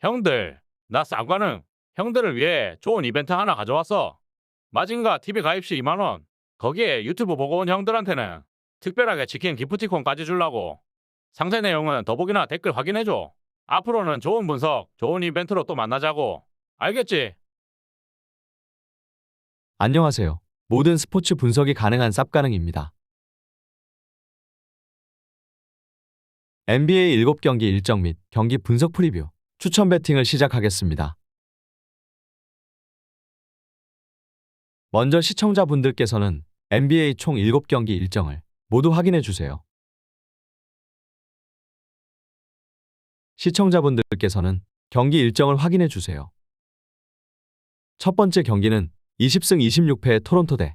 형들, 나 쌍과능 형들을 위해 좋은 이벤트 하나 가져왔어. 마징가 TV 가입 시 2만원. 거기에 유튜브 보고 온 형들한테는 특별하게 치킨 기프티콘까지 주려고. 상세 내용은 더보기나 댓글 확인해줘. 앞으로는 좋은 분석, 좋은 이벤트로 또 만나자고. 알겠지? 안녕하세요. 모든 스포츠 분석이 가능한 쌉가능입니다. NBA 7경기 일정 및 경기 분석 프리뷰 추천 배팅을 시작하겠습니다. 먼저 시청자분들께서는 NBA 총 7경기 일정을 모두 확인해 주세요. 시청자분들께서는 경기 일정을 확인해 주세요. 첫 번째 경기는 20승 26패의 토론토 대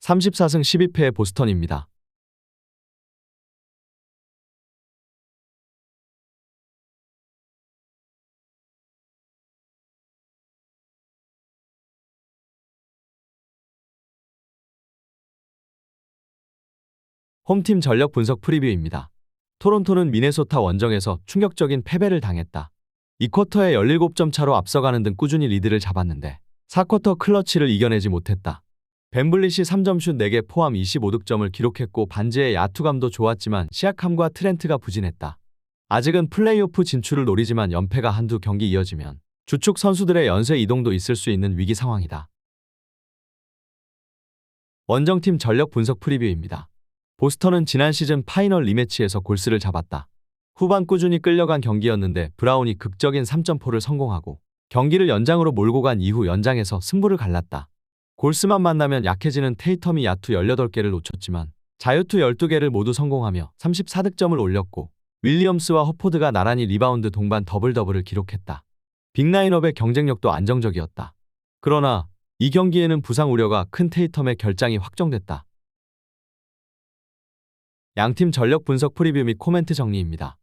34승 12패의 보스턴입니다. 홈팀 전력 분석 프리뷰입니다. 토론토는 미네소타 원정에서 충격적인 패배를 당했다. 2쿼터에 17점 차로 앞서가는 등 꾸준히 리드를 잡았는데 4쿼터 클러치를 이겨내지 못했다. 벤블릿이 3점슛 4개 포함 25득점을 기록했고 반지의 야투감도 좋았지만 시아캄과 트렌트가 부진했다. 아직은 플레이오프 진출을 노리지만 연패가 한두 경기 이어지면 주축 선수들의 연쇄 이동도 있을 수 있는 위기 상황이다. 원정팀 전력 분석 프리뷰입니다. 보스턴은 지난 시즌 파이널 리매치에서 골스를 잡았다. 후반 꾸준히 끌려간 경기였는데 브라운이 극적인 3점포를 성공하고 경기를 연장으로 몰고 간 이후 연장에서 승부를 갈랐다. 골스만 만나면 약해지는 테이텀이 야투 18개를 놓쳤지만 자유투 12개를 모두 성공하며 34득점을 올렸고 윌리엄스와 허포드가 나란히 리바운드 동반 더블 더블을 기록했다. 빅라인업의 경쟁력도 안정적이었다. 그러나 이 경기에는 부상 우려가 큰 테이텀의 결장이 확정됐다. 양팀 전력 분석 프리뷰 및 코멘트 정리입니다.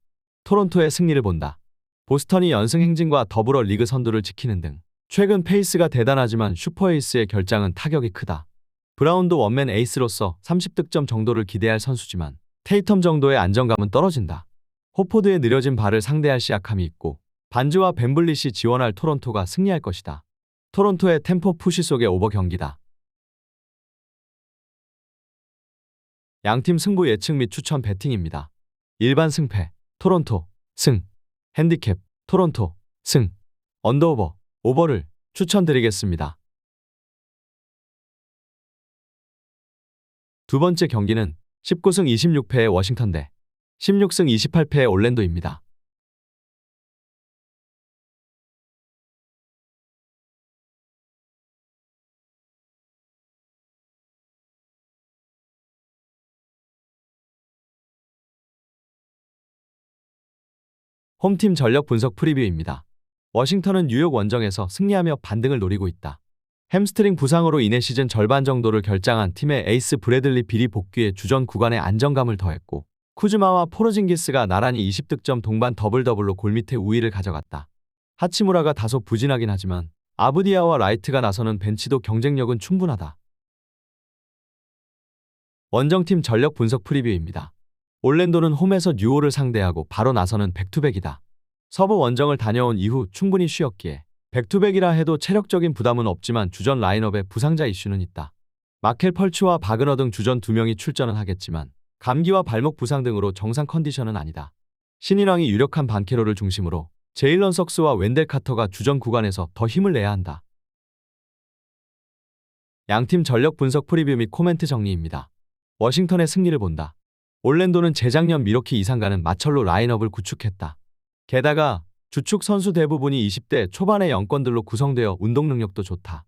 토론토의 승리를 본다. 보스턴이 연승 행진과 더불어 리그 선두를 지키는 등 최근 페이스가 대단하지만 슈퍼에이스의 결장은 타격이 크다. 브라운도 원맨 에이스로서 30득점 정도를 기대할 선수지만 테이텀 정도의 안정감은 떨어진다. 호포드의 느려진 발을 상대할 시약함이 있고 반즈와 벤블릿이 지원할 토론토가 승리할 것이다. 토론토의 템포 푸시 속의 오버 경기다. 양팀 승부 예측 및 추천 배팅입니다. 일반 승패, 토론토, 승, 핸디캡, 토론토, 승, 언더오버, 오버를 추천드리겠습니다. 두 번째 경기는 19승 26패의 워싱턴 대 16승 28패의 올랜도입니다. 홈팀 전력 분석 프리뷰입니다. 워싱턴은 뉴욕 원정에서 승리하며 반등을 노리고 있다. 햄스트링 부상으로 인해 시즌 절반 정도를 결장한 팀의 에이스 브래들리 빌이 복귀해 주전 구간에 안정감을 더했고 쿠즈마와 포르징기스가 나란히 20득점 동반 더블 더블로 골밑에 우위를 가져갔다. 하치무라가 다소 부진하긴 하지만 아브디아와 라이트가 나서는 벤치도 경쟁력은 충분하다. 원정팀 전력 분석 프리뷰입니다. 올랜도는 홈에서 뉴오를 상대하고 바로 나서는 백투백이다. 서부 원정을 다녀온 이후 충분히 쉬었기에 백투백이라 해도 체력적인 부담은 없지만 주전 라인업에 부상자 이슈는 있다. 마켈 펄츠와 바그너 등 주전 두 명이 출전은 하겠지만 감기와 발목 부상 등으로 정상 컨디션은 아니다. 신인왕이 유력한 반케로를 중심으로 제일런 석스와 웬델 카터가 주전 구간에서 더 힘을 내야 한다. 양팀 전력 분석 프리뷰 및 코멘트 정리입니다. 워싱턴의 승리를 본다. 올랜도는 재작년 미러키 이상가는 마철로 라인업을 구축했다. 게다가 주축 선수 대부분이 20대 초반의 연권들로 구성되어 운동 능력도 좋다.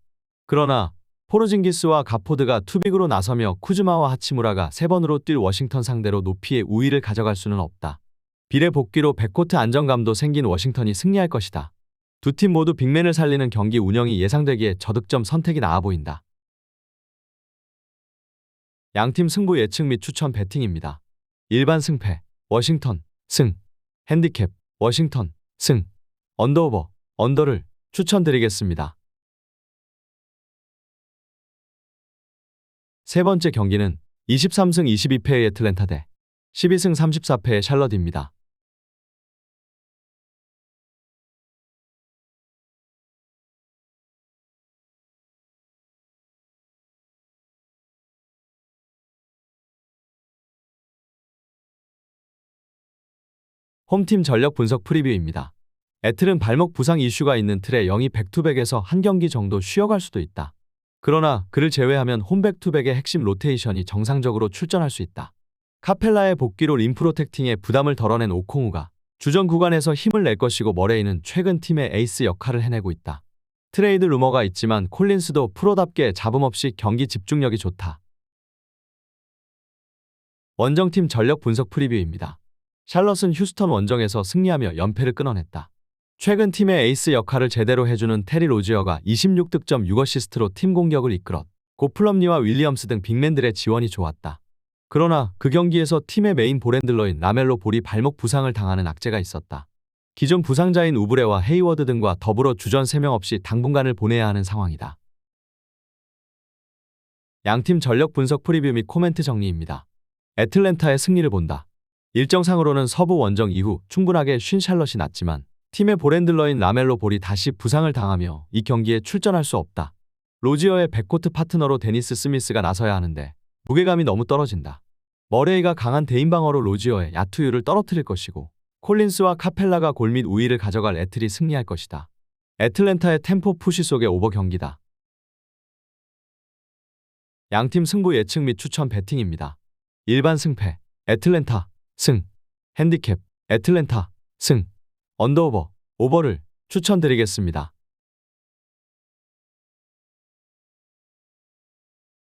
그러나 포르징기스와 가포드가 투빅으로 나서며 쿠즈마와 하치무라가 세 번으로 뛸 워싱턴 상대로 높이의 우위를 가져갈 수는 없다. 비례 복귀로 백코트 안정감도 생긴 워싱턴이 승리할 것이다. 두 팀 모두 빅맨을 살리는 경기 운영이 예상되기에 저득점 선택이 나아 보인다. 양팀 승부 예측 및 추천 배팅입니다. 일반 승패, 워싱턴, 승, 핸디캡, 워싱턴, 승, 언더오버, 언더를 추천드리겠습니다. 세 번째 경기는 23승 22패의 애틀랜타 대 12승 34패의 샬럿입니다. 홈팀 전력 분석 프리뷰입니다. 애틀은 발목 부상 이슈가 있는 틀에 영이 백투백에서 한 경기 정도 쉬어갈 수도 있다. 그러나 그를 제외하면 홈백투백의 핵심 로테이션이 정상적으로 출전할 수 있다. 카펠라의 복귀로 림프로텍팅에 부담을 덜어낸 오콩우가 주전 구간에서 힘을 낼 것이고 머레이는 최근 팀의 에이스 역할을 해내고 있다. 트레이드 루머가 있지만 콜린스도 프로답게 잡음 없이 경기 집중력이 좋다. 원정팀 전력 분석 프리뷰입니다. 샬럿은 휴스턴 원정에서 승리하며 연패를 끊어냈다. 최근 팀의 에이스 역할을 제대로 해주는 테리 로지어가 26득점 6어시스트로 팀 공격을 이끌었고 플럼니와 윌리엄스 등 빅맨들의 지원이 좋았다. 그러나 그 경기에서 팀의 메인 볼핸들러인 라멜로 볼이 발목 부상을 당하는 악재가 있었다. 기존 부상자인 우브레와 헤이워드 등과 더불어 주전 3명 없이 당분간을 보내야 하는 상황이다. 양팀 전력 분석 프리뷰 및 코멘트 정리입니다. 애틀랜타의 승리를 본다. 일정상으로는 서부 원정 이후 충분하게 쉰 샬럿이 났지만 팀의 볼핸들러인 라멜로 볼이 다시 부상을 당하며 이 경기에 출전할 수 없다. 로지어의 백코트 파트너로 데니스 스미스가 나서야 하는데 무게감이 너무 떨어진다. 머레이가 강한 대인방어로 로지어의 야투율을 떨어뜨릴 것이고 콜린스와 카펠라가 골 및 우위를 가져갈 애틀이 승리할 것이다. 애틀랜타의 템포 푸시 속의 오버 경기다. 양팀 승부 예측 및 추천 배팅입니다. 일반 승패 애틀랜타 승 핸디캡 애틀랜타 승 언더오버 오버를 추천드리겠습니다.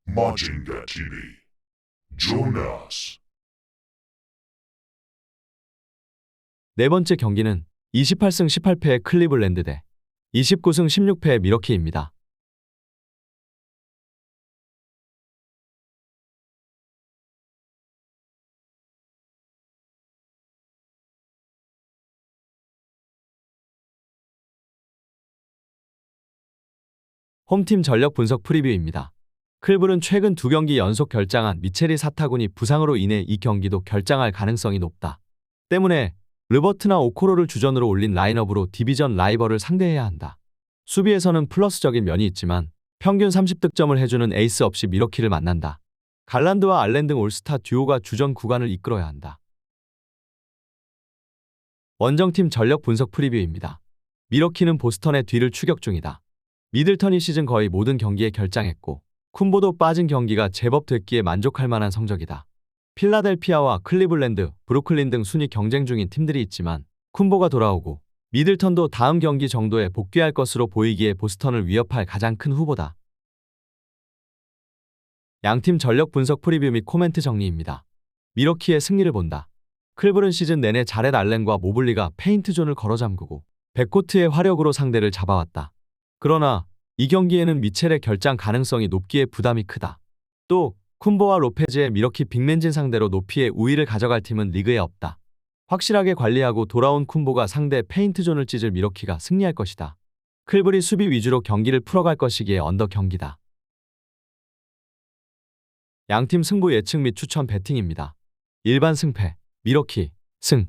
Majinga TV. Jonas. 네 번째 경기는 28승 18패의 클리블랜드 대 29승 16패의 미러키입니다. 홈팀 전력 분석 프리뷰입니다. 클블은 최근 두 경기 연속 결장한 미체리 사타군이 부상으로 인해 이 경기도 결장할 가능성이 높다. 때문에 르버트나 오코로를 주전으로 올린 라인업으로 디비전 라이벌을 상대해야 한다. 수비에서는 플러스적인 면이 있지만 평균 30득점을 해주는 에이스 없이 미러키를 만난다. 갈란드와 알렌 등 올스타 듀오가 주전 구간을 이끌어야 한다. 원정팀 전력 분석 프리뷰입니다. 미러키는 보스턴의 뒤를 추격 중이다. 미들턴이 시즌 거의 모든 경기에 결장했고 쿤보도 빠진 경기가 제법 됐기에 만족할 만한 성적이다. 필라델피아와 클리블랜드, 브루클린 등 순위 경쟁 중인 팀들이 있지만 쿤보가 돌아오고 미들턴도 다음 경기 정도에 복귀할 것으로 보이기에 보스턴을 위협할 가장 큰 후보다. 양팀 전력 분석 프리뷰 및 코멘트 정리입니다. 미러키의 승리를 본다. 클블은 시즌 내내 자렛 알렌과 모블리가 페인트 존을 걸어 잠그고 백코트의 화력으로 상대를 잡아왔다. 그러나 이 경기에는 미첼의 결장 가능성이 높기에 부담이 크다. 또 쿤보와 로페즈의 미러키 빅맨진 상대로 높이의 우위를 가져갈 팀은 리그에 없다. 확실하게 관리하고 돌아온 쿤보가 상대 페인트존을 찢을 미러키가 승리할 것이다. 클블이 수비 위주로 경기를 풀어갈 것이기에 언더 경기다. 양팀 승부 예측 및 추천 배팅입니다. 일반 승패, 미러키, 승,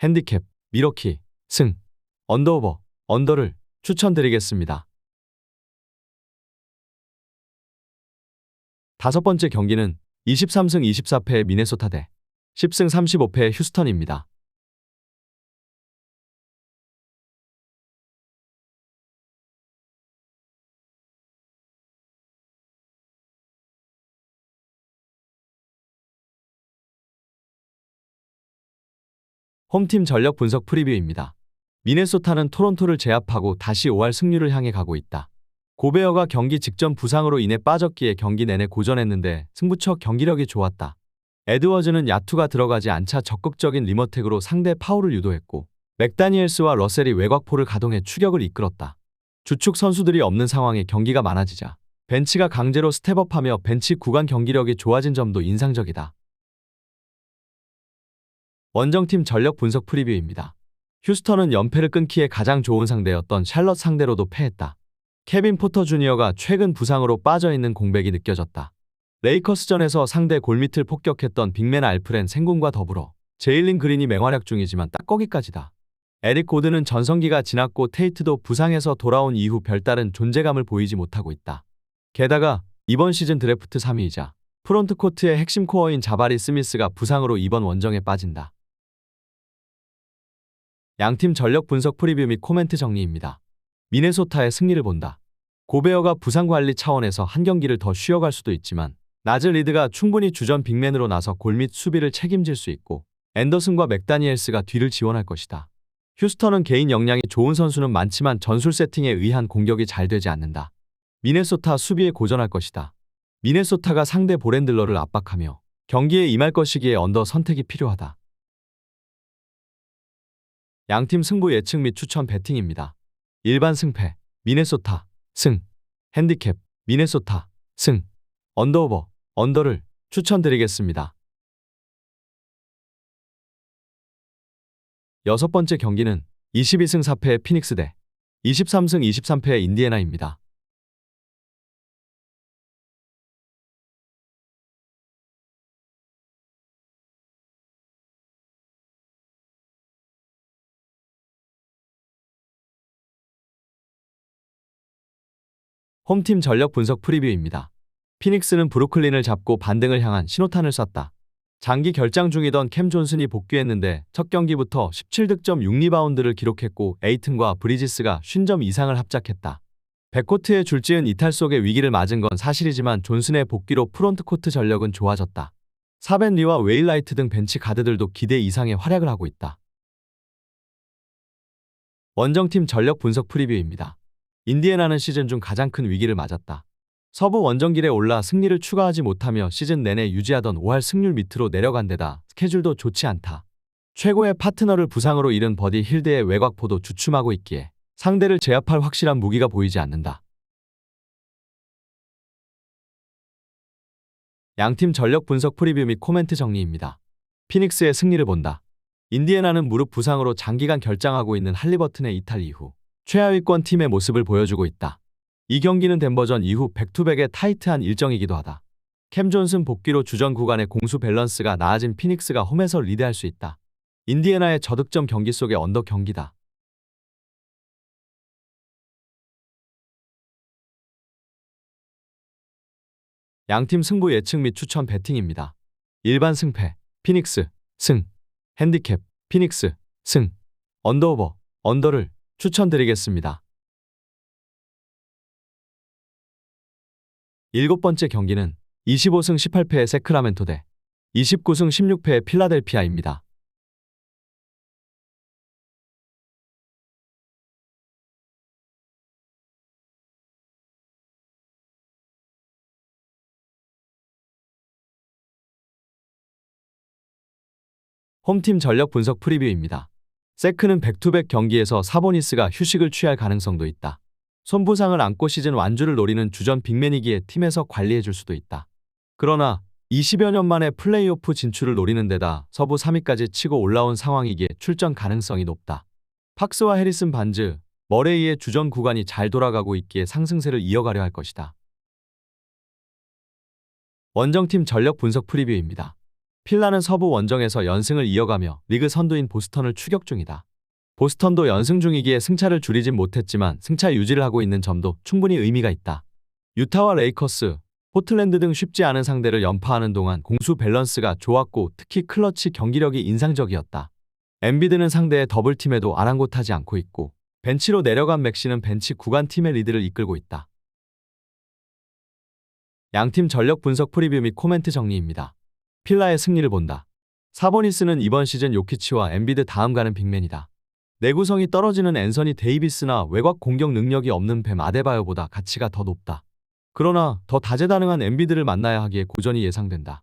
핸디캡, 미러키, 승, 언더오버, 언더를 추천드리겠습니다. 다섯 번째 경기는 23승 24패의 미네소타 대 10승 35패의 휴스턴입니다. 홈팀 전력 분석 프리뷰입니다. 미네소타는 토론토를 제압하고 다시 5할 승률을 향해 가고 있다. 고베어가 경기 직전 부상으로 인해 빠졌기에 경기 내내 고전했는데 승부처 경기력이 좋았다. 에드워즈는 야투가 들어가지 않자 적극적인 리머텍으로 상대 파울을 유도했고 맥다니엘스와 러셀이 외곽포를 가동해 추격을 이끌었다. 주축 선수들이 없는 상황에 경기가 많아지자 벤치가 강제로 스텝업하며 벤치 구간 경기력이 좋아진 점도 인상적이다. 원정팀 전력 분석 프리뷰입니다. 휴스턴은 연패를 끊기에 가장 좋은 상대였던 샬럿 상대로도 패했다. 케빈 포터 주니어가 최근 부상으로 빠져있는 공백이 느껴졌다. 레이커스전에서 상대 골밑을 폭격했던 빅맨 알프렌 생군과 더불어 제일린 그린이 맹활약 중이지만 딱 거기까지다. 에릭 고드는 전성기가 지났고 테이트도 부상에서 돌아온 이후 별다른 존재감을 보이지 못하고 있다. 게다가 이번 시즌 드래프트 3위이자 프론트 코트의 핵심 코어인 자바리 스미스가 부상으로 이번 원정에 빠진다. 양팀 전력 분석 프리뷰 및 코멘트 정리입니다. 미네소타의 승리를 본다. 고베어가 부상 관리 차원에서 한 경기를 더 쉬어갈 수도 있지만 나즈 리드가 충분히 주전 빅맨으로 나서 골 및 수비를 책임질 수 있고 앤더슨과 맥다니엘스가 뒤를 지원할 것이다. 휴스턴은 개인 역량이 좋은 선수는 많지만 전술 세팅에 의한 공격이 잘 되지 않는다. 미네소타 수비에 고전할 것이다. 미네소타가 상대 보렌들러를 압박하며 경기에 임할 것이기에 언더 선택이 필요하다. 양팀 승부 예측 및 추천 배팅입니다. 일반 승패, 미네소타, 승, 핸디캡, 미네소타, 승, 언더오버, 언더를 추천드리겠습니다. 여섯 번째 경기는 22승 4패의 피닉스 대 23승 23패의 인디애나입니다. 홈팀 전력 분석 프리뷰입니다. 피닉스는 브루클린을 잡고 반등을 향한 신호탄을 쐈다. 장기 결장 중이던 캠 존슨이 복귀했는데 첫 경기부터 17득점 6리바운드를 기록했고 에이튼과 브리지스가 50점 이상을 합작했다. 백코트에 줄지은 이탈 속의 위기를 맞은 건 사실이지만 존슨의 복귀로 프론트코트 전력은 좋아졌다. 사벤 리와 웨일라이트 등 벤치 가드들도 기대 이상의 활약을 하고 있다. 원정팀 전력 분석 프리뷰입니다. 인디애나는 시즌 중 가장 큰 위기를 맞았다. 서부 원정길에 올라 승리를 추가하지 못하며 시즌 내내 유지하던 5할 승률 밑으로 내려간 데다 스케줄도 좋지 않다. 최고의 파트너를 부상으로 잃은 버디 힐드의 외곽포도 주춤하고 있기에 상대를 제압할 확실한 무기가 보이지 않는다. 양팀 전력 분석 프리뷰 및 코멘트 정리입니다. 피닉스의 승리를 본다. 인디애나는 무릎 부상으로 장기간 결장하고 있는 할리버튼의 이탈 이후 최하위권 팀의 모습을 보여주고 있다. 이 경기는 덴버전 이후 백투백의 타이트한 일정이기도 하다. 캠 존슨 복귀로 주전 구간의 공수 밸런스가 나아진 피닉스가 홈에서 리드할 수 있다. 인디애나의 저득점 경기 속의 언더 경기다. 양팀 승부 예측 및 추천 배팅입니다. 일반 승패, 피닉스, 승, 핸디캡, 피닉스, 승, 언더오버, 언더를 추천드리겠습니다. 일곱 번째 경기는 25승 18패의 세크라멘토 대 29승 16패의 필라델피아입니다. 홈팀 전력 분석 프리뷰입니다. 세크는 백투백 경기에서 사보니스가 휴식을 취할 가능성도 있다. 손부상을 안고 시즌 완주를 노리는 주전 빅맨이기에 팀에서 관리해줄 수도 있다. 그러나 20여 년 만에 플레이오프 진출을 노리는 데다 서부 3위까지 치고 올라온 상황이기에 출전 가능성이 높다. 팍스와 해리슨 반즈, 머레이의 주전 구간이 잘 돌아가고 있기에 상승세를 이어가려 할 것이다. 원정팀 전력 분석 프리뷰입니다. 필라는 서부 원정에서 연승을 이어가며 리그 선두인 보스턴을 추격 중이다. 보스턴도 연승 중이기에 승차를 줄이진 못했지만 승차 유지를 하고 있는 점도 충분히 의미가 있다. 유타와 레이커스, 포틀랜드 등 쉽지 않은 상대를 연파하는 동안 공수 밸런스가 좋았고 특히 클러치 경기력이 인상적이었다. 엠비드는 상대의 더블팀에도 아랑곳하지 않고 있고 벤치로 내려간 맥시는 벤치 구간 팀의 리드를 이끌고 있다. 양팀 전력 분석 프리뷰 및 코멘트 정리입니다. 필라의 승리를 본다. 사보니스는 이번 시즌 요키치와 엠비드 다음 가는 빅맨이다. 내구성이 떨어지는 앤서니 데이비스나 외곽 공격 능력이 없는 뱀 아데바요보다 가치가 더 높다. 그러나 더 다재다능한 엠비드를 만나야 하기에 고전이 예상된다.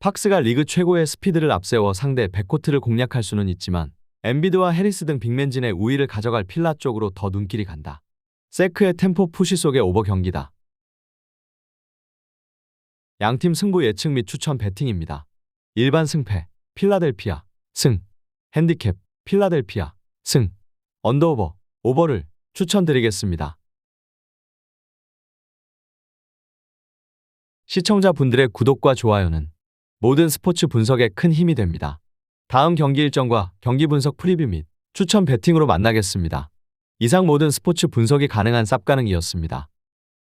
팍스가 리그 최고의 스피드를 앞세워 상대 백코트를 공략할 수는 있지만 엠비드와 해리스 등 빅맨진의 우위를 가져갈 필라 쪽으로 더 눈길이 간다. 세크의 템포 푸시 속의 오버 경기다. 양팀 승부 예측 및 추천 배팅입니다. 일반 승패, 필라델피아, 승, 핸디캡, 필라델피아, 승, 언더오버, 오버를 추천드리겠습니다. 시청자분들의 구독과 좋아요는 모든 스포츠 분석에 큰 힘이 됩니다. 다음 경기 일정과 경기 분석 프리뷰 및 추천 배팅으로 만나겠습니다. 이상 모든 스포츠 분석이 가능한 쌉가능이었습니다.